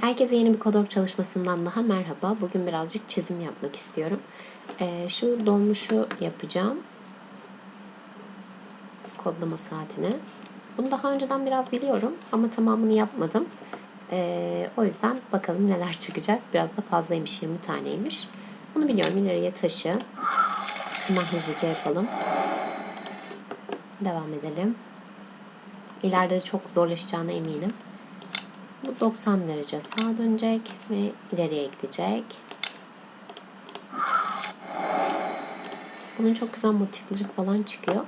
Herkese yeni bir kodok çalışmasından daha merhaba. Bugün birazcık çizim yapmak istiyorum. Ee, şu dolmuşu yapacağım. Kodlama saatini. Bunu daha önceden biraz biliyorum ama tamamını yapmadım. Ee, o yüzden bakalım neler çıkacak. Biraz da fazlaymış 20 taneymiş. Bunu biliyorum ileriye taşı. Hemen hızlıca yapalım. Devam edelim. İleride de çok zorlaşacağına eminim. Bu 90 derece sağa dönecek ve ileriye gidecek. Bunun çok güzel motifleri falan çıkıyor.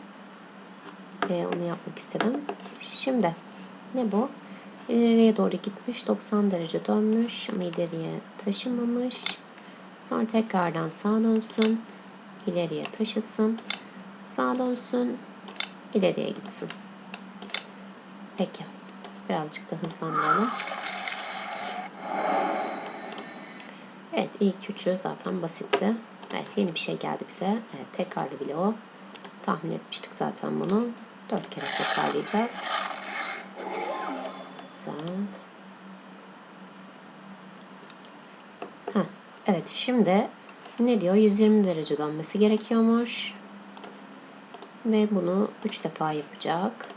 Ee, onu yapmak istedim. Şimdi ne bu? İleriye doğru gitmiş. 90 derece dönmüş ama ileriye taşımamış. Sonra tekrardan sağa dönsün. ileriye taşısın. Sağa dönsün. ileriye gitsin. Peki. Birazcık da hızlandıralım. Evet ilk üçü zaten basitti. Evet yeni bir şey geldi bize. Evet tekrarlı bile o. Tahmin etmiştik zaten bunu. Dört kere tekrarlayacağız. Güzel. Heh, evet şimdi ne diyor? 120 derece dönmesi gerekiyormuş. Ve bunu 3 defa yapacak.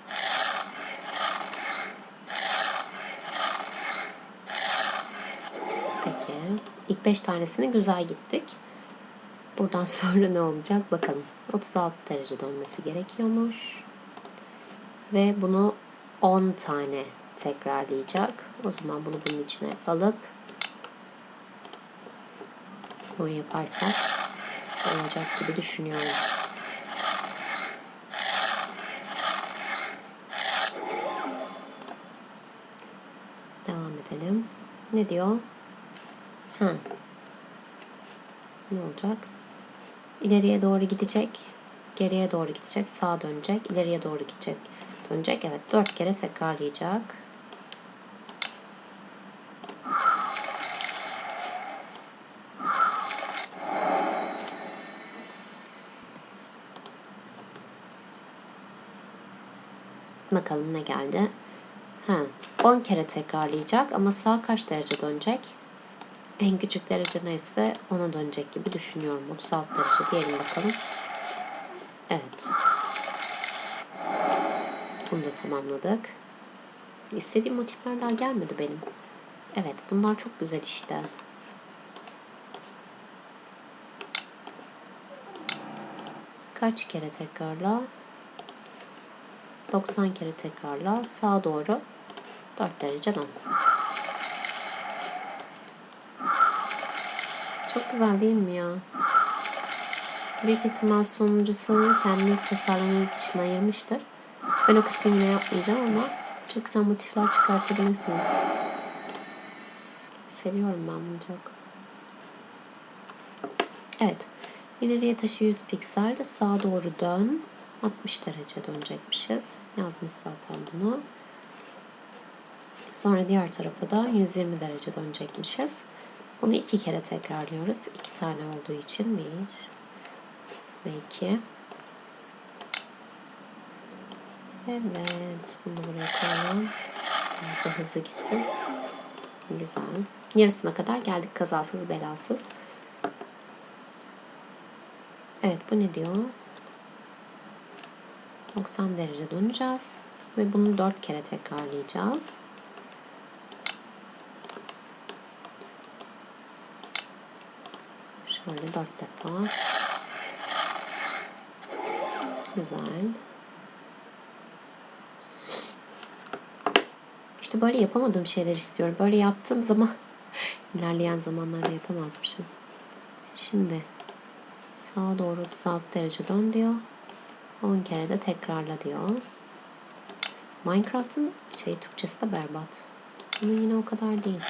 Peki. İlk 5 tanesine güzel gittik. Buradan sonra ne olacak bakalım. 36 derece dönmesi gerekiyormuş. Ve bunu 10 tane tekrarlayacak. O zaman bunu bunun içine alıp bunu yaparsak olacak gibi düşünüyorum. Devam edelim. Ne diyor? Ha. Ne olacak? İleriye doğru gidecek. Geriye doğru gidecek. Sağa dönecek. ileriye doğru gidecek. Dönecek. Evet. Dört kere tekrarlayacak. Bakalım ne geldi. Ha, 10 kere tekrarlayacak ama sağ kaç derece dönecek? En küçük derece neyse ona dönecek gibi düşünüyorum. 36 derece diyelim bakalım. Evet. Bunu da tamamladık. İstediğim motifler daha gelmedi benim. Evet bunlar çok güzel işte. Kaç kere tekrarla? 90 kere tekrarla. Sağa doğru 4 derece dön. Çok güzel değil mi ya? Büyük ihtimal sonuncusu kendiniz tasarlamanız için ayırmıştır. Ben o kısmı yine yapmayacağım ama çok güzel motifler çıkartabilirsiniz. Seviyorum ben bunu çok. Evet. İleriye taşı 100 piksel. Sağa doğru dön. 60 derece dönecekmişiz. Yazmış zaten bunu. Sonra diğer tarafa da 120 derece dönecekmişiz. Bunu iki kere tekrarlıyoruz. İki tane olduğu için bir ve iki. Evet. Bunu buraya koyalım. Biraz da hızlı gitsin. Güzel. Yarısına kadar geldik kazasız belasız. Evet bu ne diyor? 90 derece döneceğiz. Ve bunu 4 kere tekrarlayacağız. Şöyle 4 defa. Güzel. İşte böyle yapamadığım şeyler istiyorum. Böyle yaptığım zaman ilerleyen zamanlarda yapamazmışım. Şimdi sağa doğru 36 derece dön diyor. 10 kere de tekrarla diyor. Minecraft'ın şey Türkçesi de berbat. Bunun yine o kadar değil.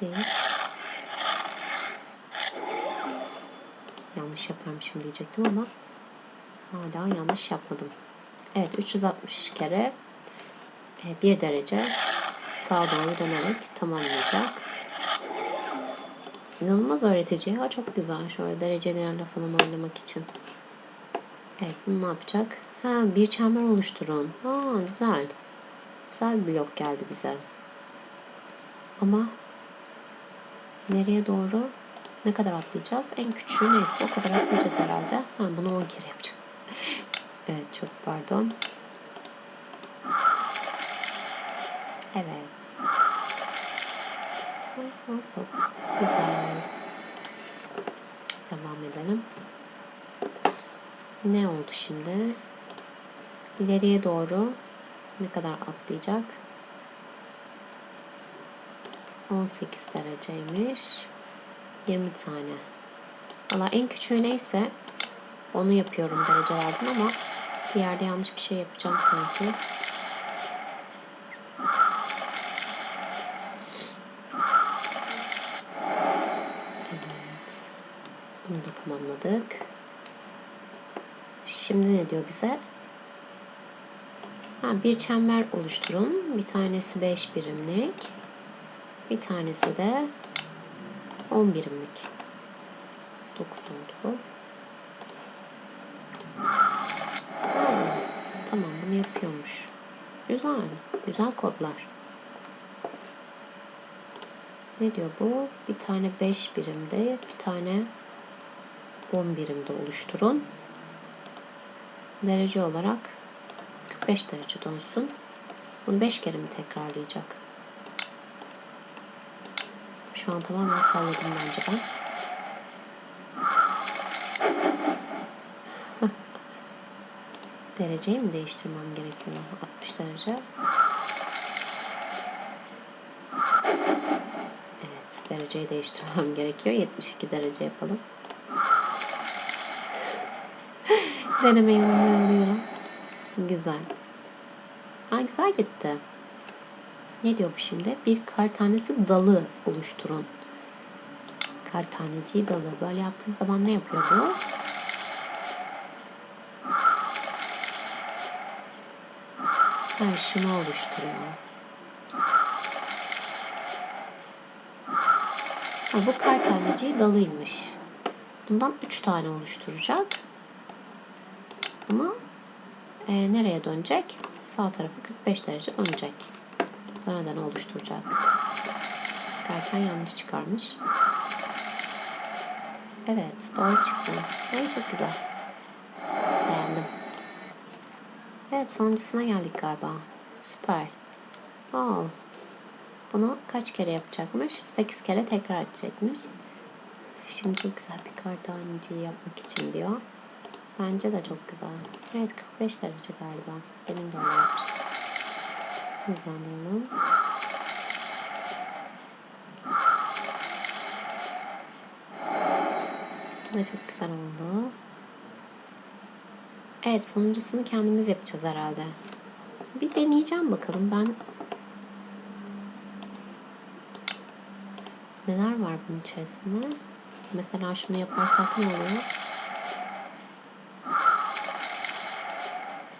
Değil. Yanlış yaparmışım diyecektim ama hala yanlış yapmadım. Evet 360 kere 1 derece sağa doğru dönerek tamamlayacak. İnanılmaz öğretici ya. Çok güzel. Şöyle derecelerle falan oynamak için. Evet bunu ne yapacak? Ha bir çember oluşturun. Ha güzel. Güzel bir blok geldi bize. Ama ileriye doğru ne kadar atlayacağız? En küçüğü neyse o kadar atlayacağız herhalde. Ha, bunu 10 kere yapacağım. evet çok pardon. Evet. Hop, hop. Güzel. Devam edelim. Ne oldu şimdi? İleriye doğru ne kadar atlayacak? 18 dereceymiş. 20 tane. Valla en küçüğü neyse onu yapıyorum derecelerden ama bir yerde yanlış bir şey yapacağım sanki. Evet. Bunu da tamamladık. Şimdi ne diyor bize? Ha, bir çember oluşturun. Bir tanesi 5 birimlik. Bir tanesi de 10 birimlik. 9 oldu bu. Tamam bunu yapıyormuş. Güzel. Güzel kodlar. Ne diyor bu? Bir tane 5 birimde, bir tane 10 birimde oluşturun. Derece olarak 45 derece dönsün. Bunu 5 kere mi tekrarlayacak? Şu an tamamen salladım bence ben. Dereceyi mi değiştirmem gerekiyor? 60 derece. Evet, dereceyi değiştirmem gerekiyor. 72 derece yapalım. Denemeyi unutuyorum. Güzel. Ha, güzel gitti. Ne diyor şimdi? Bir kar tanesi dalı oluşturun. Kar taneciği dalı. Böyle yaptığım zaman ne yapıyor bu? Şunu oluşturuyor. Ha, bu kar taneciği dalıymış. Bundan 3 tane oluşturacak. Ama e, nereye dönecek? Sağ tarafı 45 derece dönecek. Döne döne oluşturacak. Derken yanlış çıkarmış. Evet doğru çıktı. Evet çok güzel. Beğendim. Evet sonuncusuna geldik galiba. Süper. Oh. Bunu kaç kere yapacakmış? 8 kere tekrar edecekmiş. Şimdi çok güzel bir kartaneciyi yapmak için diyor. Bence de çok güzel. Evet 45 derece galiba. Demin de öyle yapmıştım. Hızlanalım. Bu çok güzel oldu. Evet sonuncusunu kendimiz yapacağız herhalde. Bir deneyeceğim bakalım ben. Neler var bunun içerisinde? Mesela şunu yaparsak ne oluyor?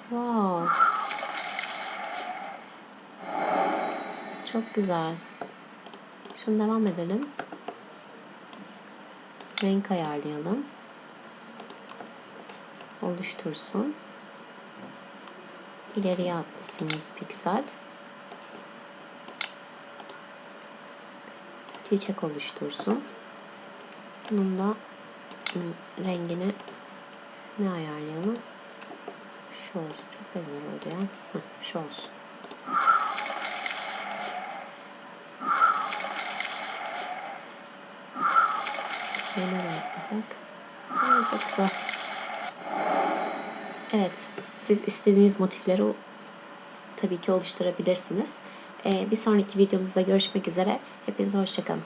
Wow. Çok güzel. Şunu devam edelim. Renk ayarlayalım. Oluştursun. İleriye atlasın 100 piksel. Çiçek oluştursun. Bunun da rengini ne ayarlayalım? Şu olsun. Çok benzer oldu ya. Heh, şu olsun. Neler yapacak? Aa, çok güzel. Evet. Siz istediğiniz motifleri tabii ki oluşturabilirsiniz. Ee, bir sonraki videomuzda görüşmek üzere. Hepinize hoşçakalın.